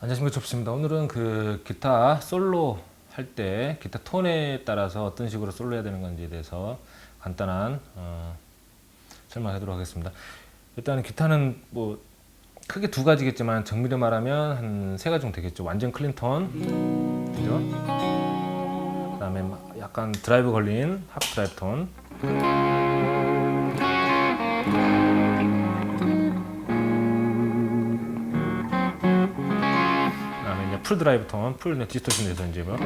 안녕하십니까 접수입니다. 오늘은 그 기타 솔로 할 때 기타 톤에 따라서 어떤 식으로 솔로 해야 되는 건지에 대해서 간단한 어, 설명하도록 하겠습니다. 일단 기타는 뭐 크게 두 가지겠지만 정밀히 말하면 한 세 가지 정도 되겠죠. 완전 클린 톤, 그죠? 그다음에 막 약간 드라이브 걸린 하프 드라이브 톤, 풀 드라이브 톤, 풀 디스토션 이제 뭐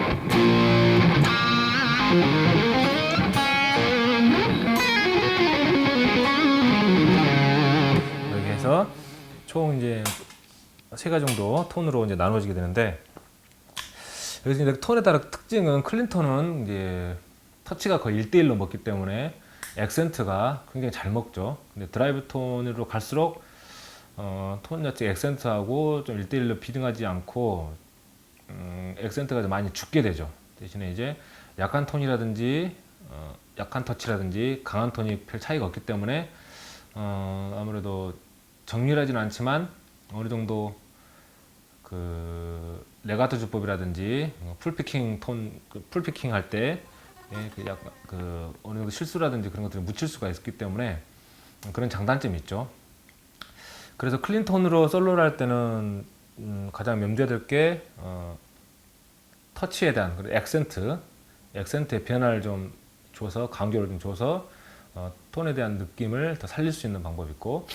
이렇게 해서 총 이제 세 가지 정도 톤으로 이제 나눠지게 되는데 여기서 이제 톤에 따라 특징은 클린턴은 이제 터치가 거의 1대1로 먹기 때문에 액센트가 굉장히 잘 먹죠. 근데 드라이브 톤으로 갈수록 어, 톤 자체 액센트하고 좀 1대1로 비등하지 않고 음, 액센트가 좀 많이 죽게 되죠. 대신에 이제 약한 톤이라든지 어, 약한 터치라든지 강한 톤이 별 차이가 없기 때문에 어, 아무래도 정밀하지는 않지만 어느 정도 그 레가토 주법이라든지 어, 풀피킹 톤, 그 풀피킹 할때 예, 그 약간 그 어느 정도 실수라든지 그런 것들을 묻힐 수가 있기 때문에 그런 장단점이 있죠. 그래서 클린 톤으로 솔로를 할 때는 음, 가장 염두해야 될게 어, 터치에 대한 그리고 액센트, 액센트의 변화를 좀 줘서 간격을 좀 줘서 어, 톤에 대한 느낌을 더 살릴 수 있는 방법이 있고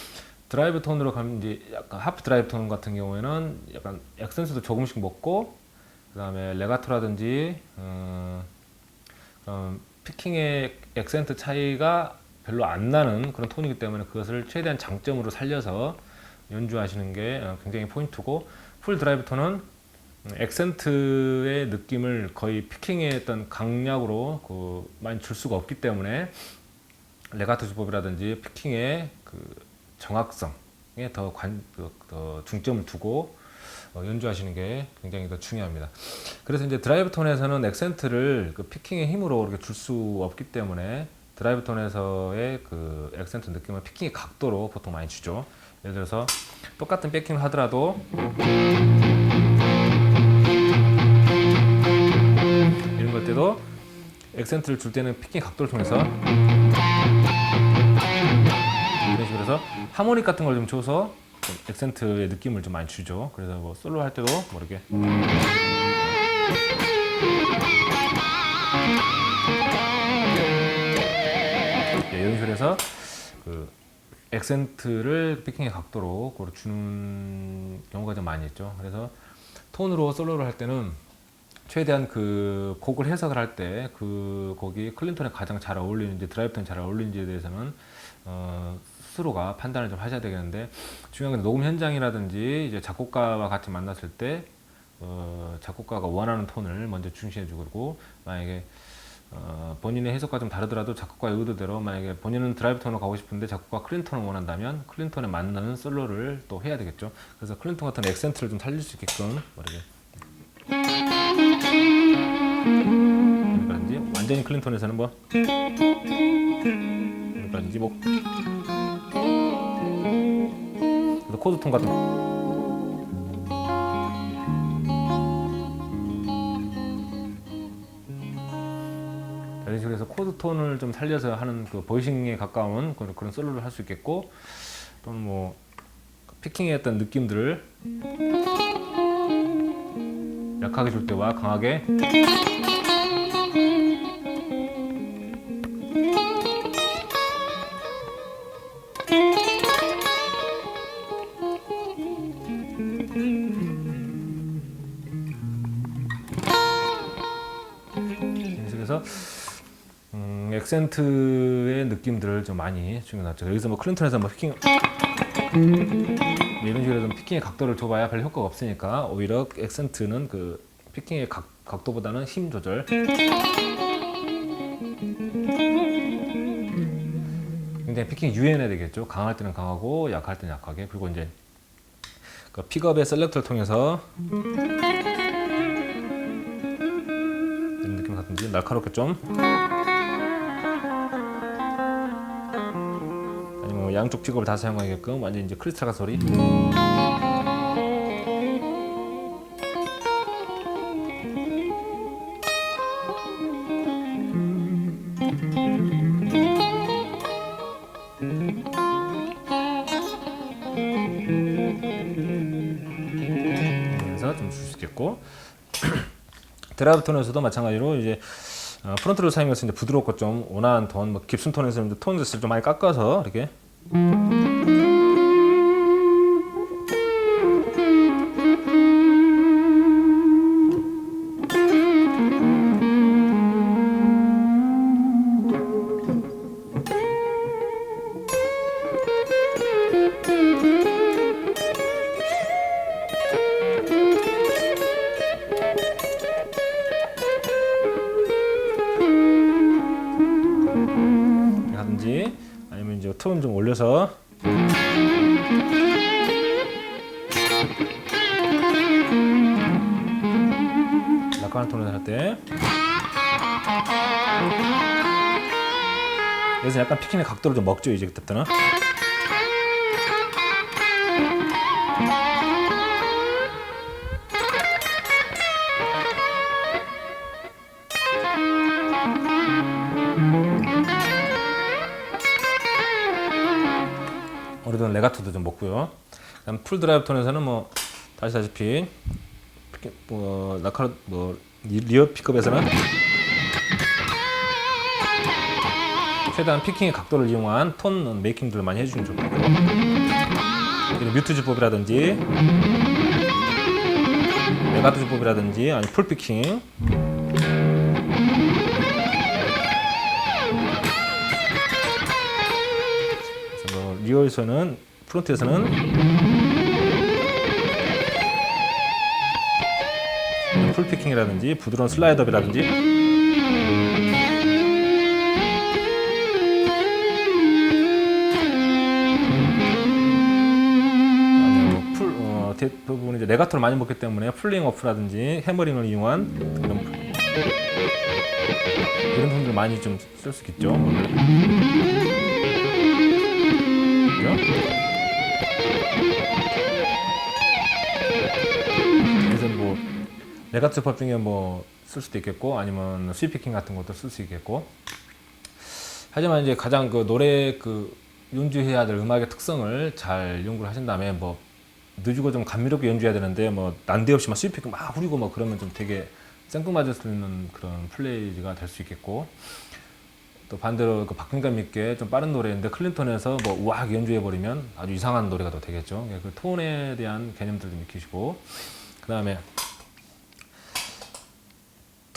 드라이브 톤으로 가면 이제 약간 하프 드라이브 톤 같은 경우에는 약간 액센트도 조금씩 먹고 그 다음에 레가토라든지 어, 그런 피킹의 액센트 차이가 별로 안 나는 그런 톤이기 때문에 그것을 최대한 장점으로 살려서 연주하시는 게 어, 굉장히 포인트고 풀 드라이브 톤은 액센트의 느낌을 거의 피킹의 어떤 강약으로 그 많이 줄 수가 없기 때문에 레가토 주법이라든지 피킹의 그 정확성에 더, 관, 그, 더 중점을 두고 어, 연주하시는 게 굉장히 더 중요합니다. 그래서 이제 드라이브 톤에서는 액센트를 그 피킹의 힘으로 이렇게 줄 수 없기 때문에 드라이브 톤에서의 그 액센트 느낌을 피킹의 각도로 보통 많이 주죠. 예를 들어서 똑같은 백킹을 하더라도 액센트를 줄 때는 피킹 각도를 통해서 이런 식으로 해서 하모닉 같은 걸 좀 줘서 좀 액센트의 느낌을 좀 많이 주죠. 그래서 뭐 솔로 할 때도 뭐 이렇게 예, 이런 식으로 해서 그 액센트를 피킹의 각도로 주는 경우가 좀 많이 있죠. 그래서 톤으로 솔로를 할 때는 최대한 그 곡을 해석을 할 때 그 곡이 클린턴에 가장 잘 어울리는지 드라이브 톤에 잘 어울리는지에 대해서는 어, 스스로가 판단을 좀 하셔야 되겠는데 중요한 건 녹음 현장이라든지 이제 작곡가와 같이 만났을 때 어, 작곡가가 원하는 톤을 먼저 중시해주고 그리고 만약에 어, 본인의 해석과 좀 다르더라도 작곡가의 의도대로 만약에 본인은 드라이브 톤으로 가고 싶은데 작곡가 클린턴을 원한다면 클린턴에 맞는 솔로를 또 해야 되겠죠. 그래서 클린턴 같은 액센트를 좀 살릴 수 있게끔 뭐 이렇게 그러니까든지? 완전히 클린턴에서는 뭐? 그러니까든지 뭐? 그래서 코드톤 같은 거. 자, 이런 식으로 해서 코드 톤을 좀 살려서 하는 그 보이싱에 가까운 그런, 그런 솔로를 할 수 있겠고 또는 뭐 피킹의 어떤 느낌들을 약하게 줄 때와 강하게 액센트의 느낌들을 좀 많이 중요하죠. 여기서 뭐 클린턴에서 뭐 피킹 뭐 이런 식으로 좀 피킹의 각도를 줘봐야 별 효과가 없으니까 오히려 액센트는 그 피킹의 각, 각도보다는 힘 조절 굉장히 피킹이 유연해야 되겠죠. 강할 때는 강하고 약할 때는 약하게 그리고 이제 그 픽업의 셀렉터를 통해서 이런 느낌 같은지 날카롭게 좀 양쪽 직업을 다 사용하게끔 완전 이제 크리스탈 가 소리. 그래서 좀 줄 수 있겠고. 드라이브 톤에서도 마찬가지로 이제 어, 프론트를 사용해서 이제 부드럽고 좀 온화한 톤, 뭐 깊은 톤에서 이제 톤 젖을 좀 많이 깎아서 이렇게 하 여기서 약간 피킹의 각도를 좀 먹죠 이제 그때부터는 오래된 레가토도 좀 먹고요. 그다음 풀 드라이브 톤에서는 뭐 다시 다시피 피킹, 뭐 라카로 뭐 리- 리어 픽업에서는 최대한 피킹의 각도를 이용한 톤 메이킹들을 많이 해주면 좋고 그리고 뮤트 주법이라든지 레가토 주법이라든지 아니 풀 피킹. 뭐 리어에서는 프론트에서는 풀피킹이라든지 부드러운 슬라이드업이라든지 레가토를 많이 먹기 때문에 풀링 어프라든지 해머링을 이용한 그런 이런 분들 많이 좀 쓸 수 있겠죠. 그죠? 그래서 뭐 레가토 법 중에 뭐 쓸 수도 있겠고 아니면 스위피킹 같은 것도 쓸 수 있겠고 하지만 이제 가장 그 노래 그 연주해야 될 음악의 특성을 잘 연구를 하신 다음에 뭐 늦고 좀 감미롭게 연주해야 되는데 뭐 난데없이 막 스위피킹 막 후리고 뭐 그러면 좀 되게 생뚱맞을 수 있는 그런 플레이가 될 수 있겠고 또 반대로 그 박근감 있게 좀 빠른 노래인데 클린턴에서 뭐 우아하게 연주해 버리면 아주 이상한 노래가 또 되겠죠. 예, 그 톤에 대한 개념들 좀 익히시고 그 다음에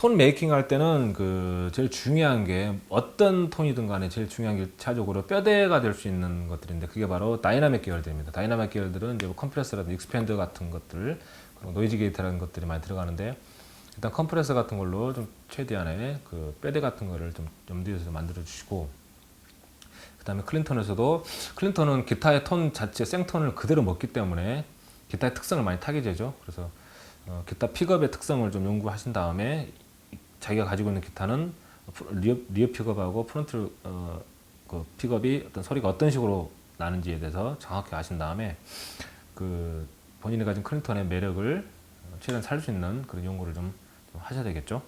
톤 메이킹 할 때는 그 제일 중요한 게 어떤 톤이든 간에 제일 중요한 게 차적으로 뼈대가 될 수 있는 것들인데 그게 바로 다이나믹 계열들입니다. 다이나믹 계열들은 이제 뭐 컴프레서라든지 익스펜더 같은 것들 그리고 노이즈 게이트라는 것들이 많이 들어가는데 일단 컴프레서 같은 걸로 좀 최대한의 그 뼈대 같은 거를 좀 염두에서 만들어 주시고 그 다음에 클린턴에서도 클린턴은 기타의 톤 자체 생톤을 그대로 먹기 때문에 기타의 특성을 많이 타게 되죠. 그래서 어, 기타 픽업의 특성을 좀 연구하신 다음에 자기가 가지고 있는 기타는 리어, 리어 픽업하고 프론트 어, 그 픽업이 어떤 소리가 어떤 식으로 나는지에 대해서 정확히 아신 다음에 그 본인이 가진 클린턴의 매력을 어, 최대한 살 수 있는 그런 연구를 좀, 좀 하셔야 되겠죠.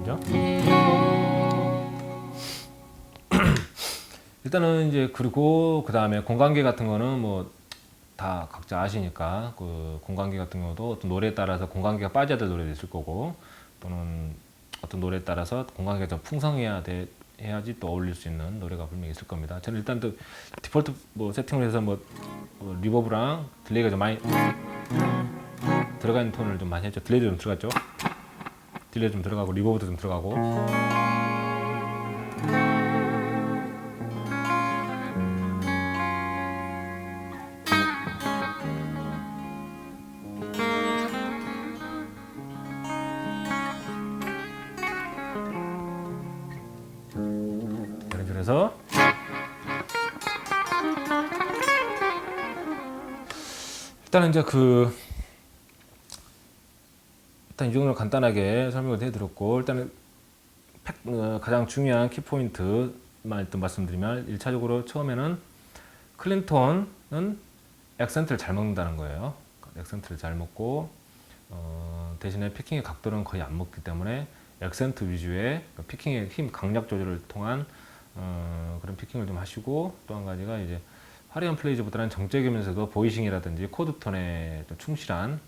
그죠? 일단은 이제 그리고 그 다음에 공간계 같은 거는 뭐 다 각자 아시니까 그 공간계 같은 경우도 어떤 노래에 따라서 공간계가 빠져야 될 노래도 있을 거고 또는 어떤 노래에 따라서 공간계가 좀 풍성해야 돼 해야지 또 어울릴 수 있는 노래가 분명히 있을 겁니다. 저는 일단 또 디폴트 뭐 세팅을 해서 뭐, 뭐 리버브랑 딜레이가 좀 많이 들어가 있는 톤을 좀 많이 했죠. 딜레이도 좀 들어갔죠. 딜레이 좀 들어가고 리버브도 좀 들어가고 일단은 이제 그 일단 이 정도로 간단하게 설명을 해드렸고 일단은 팩- 어, 가장 중요한 키포인트만 일단 말씀드리면 1차적으로 처음에는 클린턴은 액센트를 잘 먹는다는 거예요. 액센트를 잘 먹고 어, 대신에 피킹의 각도는 거의 안 먹기 때문에 액센트 위주의 피킹의 힘 강약 조절을 통한 어, 그런 피킹을 좀 하시고 또 한 가지가 이제 화려한 플레이즈보다는 정적이면서도 보이싱이라든지 코드 톤에 좀 충실한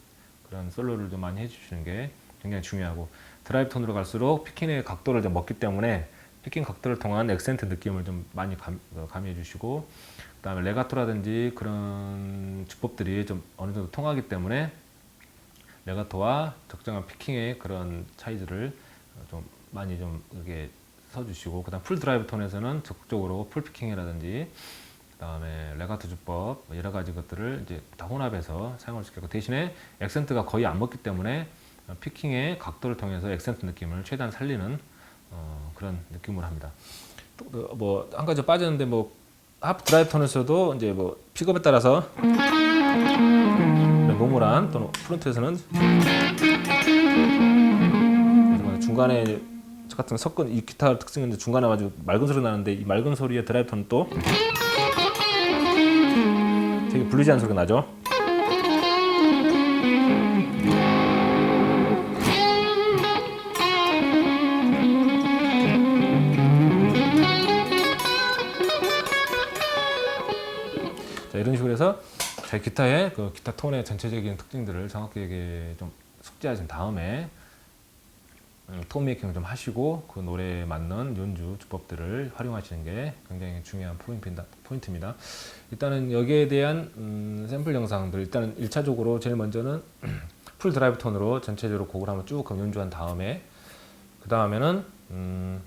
그런 솔로를 좀 많이 해주시는 게 굉장히 중요하고 드라이브 톤으로 갈수록 피킹의 각도를 좀 먹기 때문에 피킹 각도를 통한 액센트 느낌을 좀 많이 감, 어, 가미해 주시고 그 다음에 레가토라든지 그런 주법들이 좀 어느 정도 통하기 때문에 레가토와 적정한 피킹의 그런 차이들을 어, 좀 많이 좀 이렇게 써주시고 그다음 풀 드라이브 톤에서는 적극적으로 풀 피킹이라든지 그다음에 레가토 주법 뭐 여러 가지 것들을 이제 다 혼합해서 사용할 수 있고 대신에 액센트가 거의 안 먹기 때문에 어, 피킹의 각도를 통해서 액센트 느낌을 최대한 살리는 어, 그런 느낌으로 합니다. 뭐 한 가지 빠졌는데 뭐 하프 드라이브 톤에서도 이제 뭐 픽업에 따라서 노멀한 또는 프론트에서는 중간에 저 같은 섞은 이 기타 이제 중간에 아주 맑은 소리 나는데 이 맑은 소리의 드라이브 톤은 또 되게 블루지한 소리가 나죠. 자, 이런 식으로 해서 제 기타의 그 기타 톤의 전체적인 특징들을 정확히 이게 좀 숙지하신 다음에 음, 톤 메이킹을 좀 하시고 그 노래에 맞는 연주 주법들을 활용하시는 게 굉장히 중요한 포인트입니다. 일단은 여기에 대한 음, 샘플 영상들 일단은 1차적으로 제일 먼저는 풀 드라이브 톤으로 전체적으로 곡을 한번 쭉 연주한 다음에 그 다음에는 음,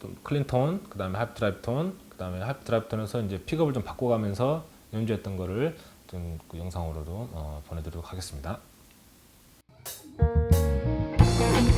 또 클린 톤, 그 다음에 하이프 드라이브 톤, 그 다음에 하이프 드라이브 톤에서 이제 픽업을 좀 바꿔가면서 연주했던 거를 좀 그 영상으로도 어, 보내드리도록 하겠습니다. Thank you.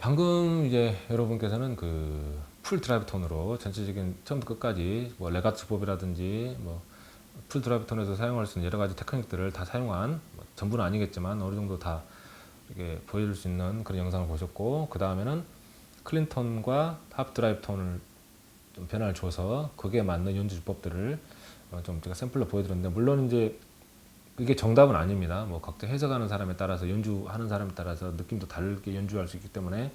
방금 이제 여러분께서는 그 풀 드라이브 톤으로 전체적인 처음부터 끝까지 뭐 레가츠 법이라든지 뭐 풀 드라이브 톤에서 사용할 수 있는 여러 가지 테크닉들을 다 사용한 뭐 전부는 아니겠지만 어느 정도 다 이게 보여줄 수 있는 그런 영상을 보셨고 그 다음에는 클린 톤과 팝 드라이브 톤을 좀 변화를 줘서 그게 맞는 연주 주법들을 어, 좀 제가 샘플로 보여드렸는데 물론 이제 이게 정답은 아닙니다. 뭐 각자 해석하는 사람에 따라서 연주하는 사람에 따라서 느낌도 다르게 연주할 수 있기 때문에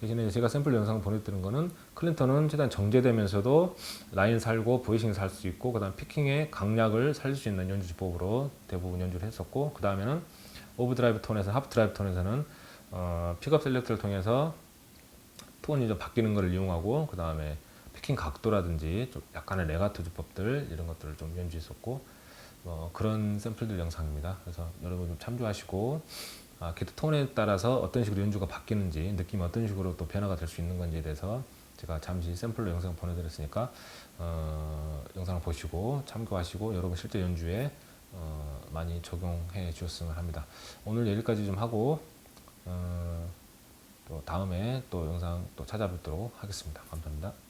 대신에 제가 샘플 영상 보내드린 거는 클린턴은 최대한 정제되면서도 라인 살고 보이싱 살 수 있고 그다음 피킹의 강약을 살릴 수 있는 연주 주법으로 대부분 연주를 했었고 그 다음에는 오브 드라이브 톤에서 하프 드라이브 톤에서는 어, 픽업 셀렉터를 통해서 톤이 좀 바뀌는 것을 이용하고 그 다음에 피킹 각도라든지 좀 약간의 레가토 주법들 이런 것들을 좀 연주했었고 뭐 그런 샘플들 영상입니다. 그래서 여러분 좀 참조하시고 아, 기타 톤에 따라서 어떤 식으로 연주가 바뀌는지 느낌이 어떤 식으로 또 변화가 될 수 있는 건지에 대해서 제가 잠시 샘플로 영상 보내드렸으니까 어, 영상을 보시고 참고하시고 여러분 실제 연주에 어, 많이 적용해 주셨으면 합니다. 오늘 여기까지 좀 하고 어, 또 다음에 또 영상 또 찾아뵙도록 하겠습니다. 감사합니다.